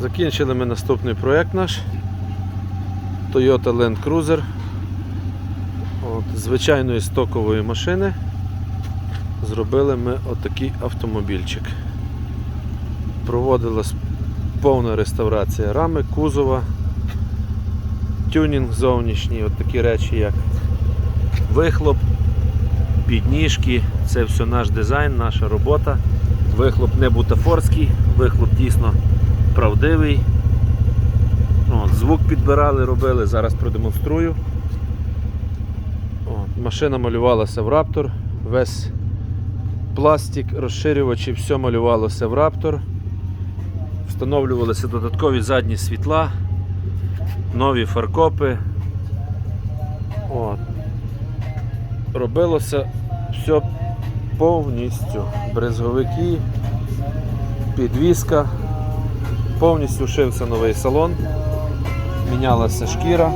Закінчили ми наступний проєкт наш Toyota Land Cruiser. От, звичайної стокової машини зробили ми отакий автомобільчик. Проводилась повна реставрація рами, кузова, тюнінг зовнішній, от такі речі, як вихлоп, підніжки, це все наш дизайн, наша робота. Вихлоп не бутафорський, вихлоп дійсно правдивий. От, звук підбирали, робили, зараз продемонструю. От, машина малювалася в Raptor, весь пластик, розширювачі, все малювалося в Raptor. Встановлювалися додаткові задні світла, нові фаркопи. От. Робилося все повністю. Брезговики, підвіска, повністю шився новий салон, мінялася шкіра.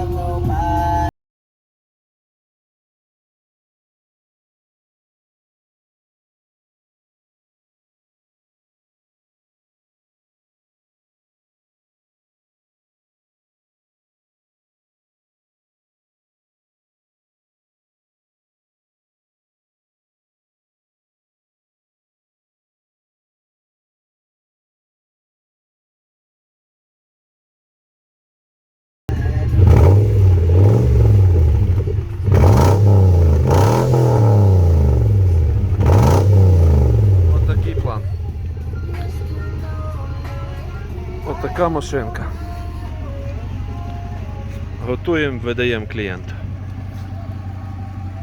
Така машинка. Готуємо, видаємо клієнту.